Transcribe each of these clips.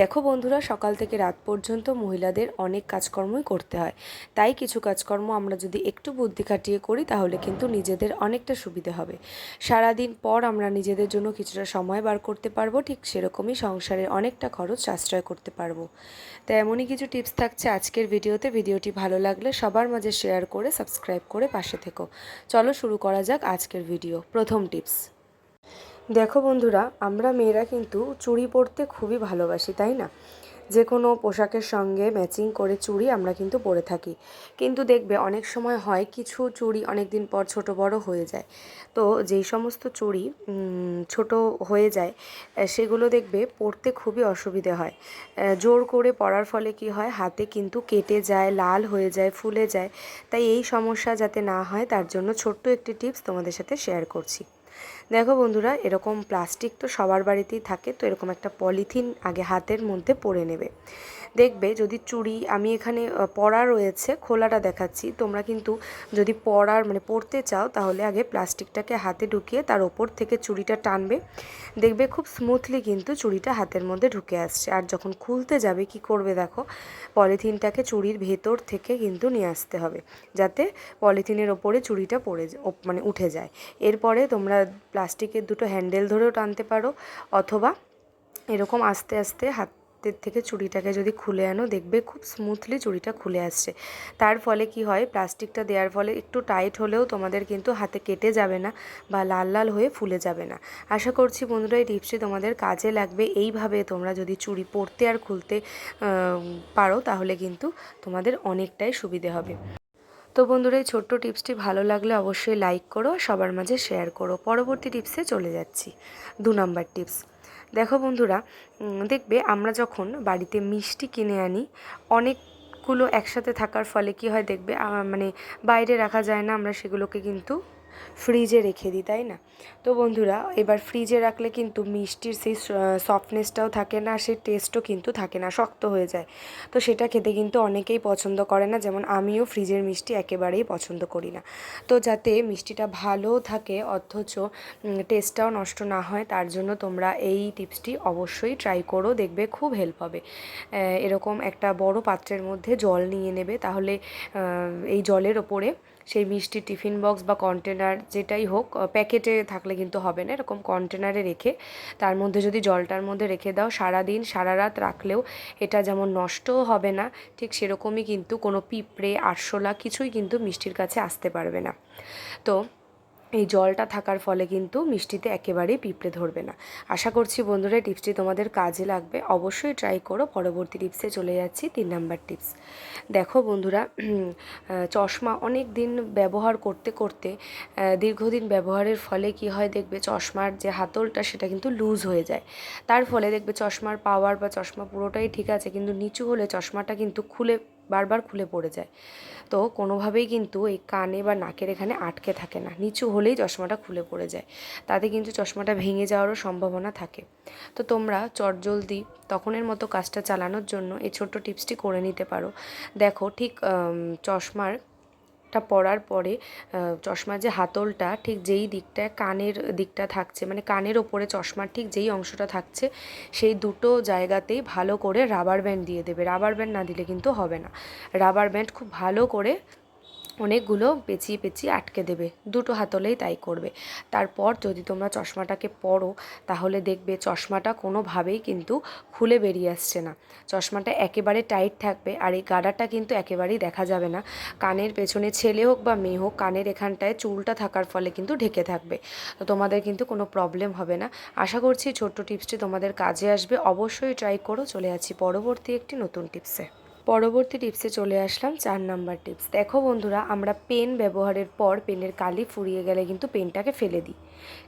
দেখো বন্ধুরা, সকাল থেকে রাত পর্যন্ত মহিলাদের অনেক কাজকর্মই করতে হয়। তাই কিছু কাজকর্ম আমরা যদি একটু বুদ্ধি খাটিয়ে করি, তাহলে কিন্তু নিজেদের অনেকটা সুবিধে হবে। সারাদিন পর আমরা নিজেদের জন্য কিছুটা সময় বার করতে পারব, ঠিক সেরকমই সংসারের অনেকটা খরচ সাশ্রয় করতে পারব। তাই এমনই কিছু টিপস থাকছে আজকের ভিডিওতে। ভিডিওটি ভালো লাগলে সবার মাঝে শেয়ার করে, সাবস্ক্রাইব করে পাশে থেকো। চলো শুরু করা যাক আজকের ভিডিও। প্রথম টিপস। দেখো বন্ধুরা, আমরা মেয়েরা কিন্তু চুড়ি পরতে খুবই ভালোবাসি, তাই না? যে কোনো পোশাকের সঙ্গে ম্যাচিং করে চুড়ি আমরা কিন্তু পরে থাকি। কিন্তু দেখবে অনেক সময় হয় কিছু চুড়ি অনেক দিন পর ছোট বড় হয়ে যায়। তো যেই সমস্ত চুড়ি ছোট হয়ে যায় সেগুলো দেখবে পরতে খুবই অসুবিধে হয়। জোর করে পরার ফলে কি হয়, হাতে কিন্তু কেটে যায়, লাল হয়ে যায়, ফুলে যায়। তাই এই সমস্যা যাতে না হয়, তার জন্য ছোট্ট একটি টিপস তোমাদের সাথে শেয়ার করছি। দেখো বন্ধুরা, এরকম প্লাস্টিক তো সবার বাড়িতেই থাকে, তো এরকম একটা পলিথিন আগে হাতের মধ্যে পরে নেবে। দেখবে যদি চুড়ি, আমি এখানে পড়া রয়েছে, খোলাটা দেখাচ্ছি। তোমরা কিন্তু যদি পড়ার মানে পরতে চাও, তাহলে আগে প্লাস্টিকটাকে হাতে ঢুকিয়ে তার ওপর থেকে চুড়িটা টানবে। দেখবে খুব স্মুথলি কিন্তু চুড়িটা হাতের মধ্যে ঢুকে আসছে। আর যখন খুলতে যাবে, কি করবে দেখো, পলিথিনটাকে চুড়ির ভেতর থেকে কিন্তু নিয়ে আসতে হবে, যাতে পলিথিনের ওপরে চুড়িটা পড়ে মানে উঠে যায়। এরপরে তোমরা প্লাস্টিকের দুটো হ্যান্ডেল ধরেও টানতে পারো, অথবা এরকম আস্তে আস্তে হাতের থেকে চুড়িটাকে যদি খুলে আনো, দেখবে খুব স্মুথলি চুড়িটা খুলে আসছে। তার ফলে কি হয় প্লাস্টিকটা দেওয়ার ফলে একটু টাইট হলেও তোমাদের কিন্তু হাতে কেটে যাবে না বা লাল লাল হয়ে ফুলে যাবে না। আশা করছি বন্ধুরা, এই টিপসটি তোমাদের কাজে লাগবে। এইভাবে তোমরা যদি চুড়ি পরতে আর খুলতে পারো, তাহলে কিন্তু তোমাদের অনেকটাই সুবিধে হবে। তো বন্ধুরা, এই ছোট্ট টিপসটি ভালো লাগলে অবশ্যই লাইক করো, সবার মাঝে শেয়ার করো। পরবর্তী টিপসে চলে যাচ্ছি। দু নম্বর টিপস দেখো বন্ধুরা দেখবে আমরা যখন বাড়িতে মিষ্টি কিনে আনি অনেক অনেকগুলো একসাথে থাকার ফলে কি হয় দেখবে মানে বাইরে রাখা যায় না, আমরা সেগুলোকে কিন্তু ফ্রিজে রেখে দিই, তাই না? তো বন্ধুরা, এবার ফ্রিজে রাখলে কিন্তু মিষ্টির সেই সফটনেসটাও থাকে না, সেই টেস্টও কিন্তু থাকে না, শক্ত হয়ে যায়। তো সেটা খেতে কিন্তু অনেকেই পছন্দ করে না, যেমন আমিও ফ্রিজের মিষ্টি একেবারেই পছন্দ করি না। তো যাতে মিষ্টিটা ভালো থাকে, অথচ টেস্টটাও নষ্ট না হয়, তার জন্য তোমরা এই টিপসটি অবশ্যই ট্রাই করো, দেখবে খুব হেল্প হবে। এরকম একটা বড় পাত্রের মধ্যে জল নিয়ে নেবে, তাহলে এই জলের ওপরে সেই মিষ্টি টিফিন বক্স বা কন্টেনার যেটাই হোক প্যাকেটে থাকলে কিন্তু হবে না, এরকম কন্টেনারে রেখে, তার মধ্যে যদি জলটার মধ্যে রেখে দাও সারা দিন সারা রাত রাখলেও এটা যেমন নষ্টও হবে না, ঠিক সেরকমই কিন্তু কোনো পিঁপড়ে, আরশোলা কিছুই কিন্তু মিষ্টির কাছে আসতে পারবে না। তো এই জলটা থাকার ফলে কিন্তু মিষ্টিতে একেবারেই পিঁপড়ে ধরবে না। আশা করছি বন্ধুরা টিপসটি তোমাদের কাজে লাগবে। অবশ্যই ট্রাই করো। পরবর্তী টিপসে চলে যাচ্ছি তিন নাম্বার টিপস দেখো বন্ধুরা চশমা অনেক দিন ব্যবহার করতে করতে দীর্ঘদিন ব্যবহারের ফলে কি হয় দেখবে চশমার যে হাতলটা সেটা কিন্তু লুজ হয়ে যায়। তার ফলে দেখবে চশমার পাওয়ার বা চশমা পুরোটাই ঠিক আছে, কিন্তু নিচু হলে চশমাটা কিন্তু খুলে বারবার খুলে পড়ে যায়। তো কোনোভাবেই কিন্তু এই কানে বা নাকের এখানে আটকে থাকে না। নিচু হলেই চশমাটা খুলে পড়ে যায়। তাতে কিন্তু চশমাটা ভেঙে যাওয়ারও সম্ভাবনা থাকে। তো তোমরা চটজলদি তখনের মতো কাজটা চালানোর জন্য এই ছোট্ট টিপসটি করে নিতে পারো। দেখো ঠিক চশমার টা পরার পরে চশমার যে হাতলটা ঠিক যেই দিকটায় কানের দিকটা থাকছে মানে কানের ওপরে চশমার ঠিক যেই অংশটা থাকছে, সেই দুটো জায়গাতেই ভালো করে রাবার ব্যান্ড দিয়ে দেবে। রাবার ব্যান্ড না দিলে কিন্তু হবে না। রাবার ব্যান্ড খুব ভালো করে অনেকগুলো পেঁচিয়ে পেঁচিয়ে আটকে দেবে। দুটো হাতলেই তাই করবে। তারপর যদি তোমরা চশমাটাকে পরো তাহলে দেখবে চশমাটা কোনোভাবেই কিন্তু খুলে বেরিয়ে আসছে না। চশমাটা একেবারে টাইট থাকবে আর এই গাডারটা কিন্তু একেবারেই দেখা যাবে না। কানের পেছনে ছেলে হোক বা মেয়ে হোক, কানের এখানটায় চুলটা থাকার ফলে কিন্তু ঢেকে থাকবে। তো তোমাদের কিন্তু কোনো প্রবলেম হবে না। আশা করছি ছোট্ট টিপসটি তোমাদের কাজে আসবে। অবশ্যই ট্রাই করো। চলে আছি পরবর্তী একটি নতুন টিপসে। পরবর্তী টিপসে চলে আসলাম চার নাম্বার টিপস। দেখো বন্ধুরা, আমরা পেন ব্যবহারের পর পেনের কালি ফুরিয়ে গেলে কিন্তু পেনটাকে ফেলে দিই।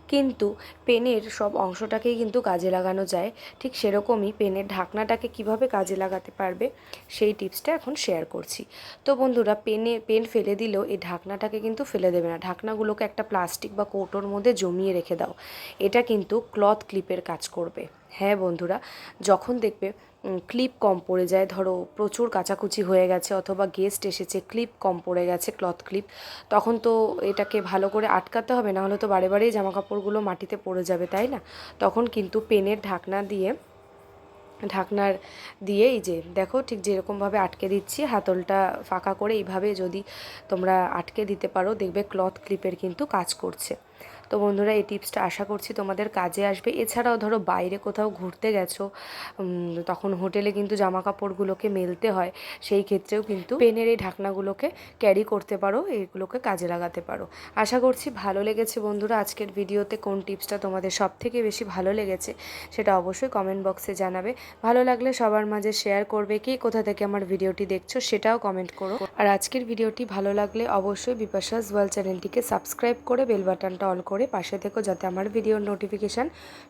কিন্তু পেনের সব অংশটাকেই কিন্তু কাজে লাগানো যায়। ঠিক সেরকমই পেনের ঢাকনাটাকে কীভাবে কাজে লাগাতে পারবে সেই টিপসটা এখন শেয়ার করছি। তো বন্ধুরা, পেনে, পেন ফেলে দিলেও এই ঢাকনাটাকে কিন্তু ফেলে দেবে না। ঢাকনাগুলোকে একটা প্লাস্টিক বা কৌটোর মধ্যে জমিয়ে রেখে দাও। এটা কিন্তু ক্লথ ক্লিপের কাজ করবে। হ্যাঁ বন্ধুরা, যখন দেখবে ক্লিপ কম পড়ে যায়, ধরো প্রচুর কাচাকুচি হয়ে গেছে অথবা গেস্ট এসেছে ক্লিপ কম পড়ে গেছে ক্লথ ক্লিপ তখন তো এটাকে ভালো করে আটকাতে হবে, না হলে তো বারে বারেই জামা কাপড়গুলো মাটিতে পড়ে যাবে, তাই না? তখন কিন্তু পেনের ঢাকনা দিয়ে, ঢাকনার দিয়ে এই যে, দেখো ঠিক যেরকমভাবে আটকে দিচ্ছি, হাতলটা ফাঁকা করে এইভাবে যদি তোমরা আটকে দিতে পারো, দেখবে ক্লথ ক্লিপের কিন্তু কাজ করছে। তো বন্ধুরা, এই টিপসটা আশা করছি তোমাদের কাজে আসবে। এছাড়াও ধরো, বাইরে কোথাও ঘুরতে গেছো তখন হোটেলে কিন্তু জামা কাপড়গুলোকে মেলতে হয়। সেই ক্ষেত্রেও কিন্তু পেনের এই ঢাকনাগুলোকে ক্যারি করতে পারো এইগুলোকে কাজে লাগাতে পারো। আশা করছি ভালো লেগেছে বন্ধুরা, আজকের ভিডিওতে কোন টিপসটা তোমাদের সব থেকে বেশি ভালো লেগেছে সেটা অবশ্যই কমেন্ট বক্সে জানাবে। ভালো লাগলে সবার মাঝে শেয়ার করবে কে কোথা থেকে আমার ভিডিওটি দেখছ সেটাও কমেন্ট করো। আর আজকের ভিডিওটি ভালো লাগলে অবশ্যই বিপাশাস ওয়াল চ্যানেলটিকে সাবস্ক্রাইব করে বেল বাটনটা অল করে পাশে থেকো যাতে আমার ভিডিওর নোটিফিকেশান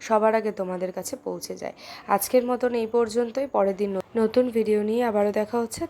সবার আগে তোমাদের কাছে পৌঁছে যায়। আজকের মতন এই পর্যন্তই। পরের দিন নতুন ভিডিও নিয়ে আবারও দেখা হচ্ছে।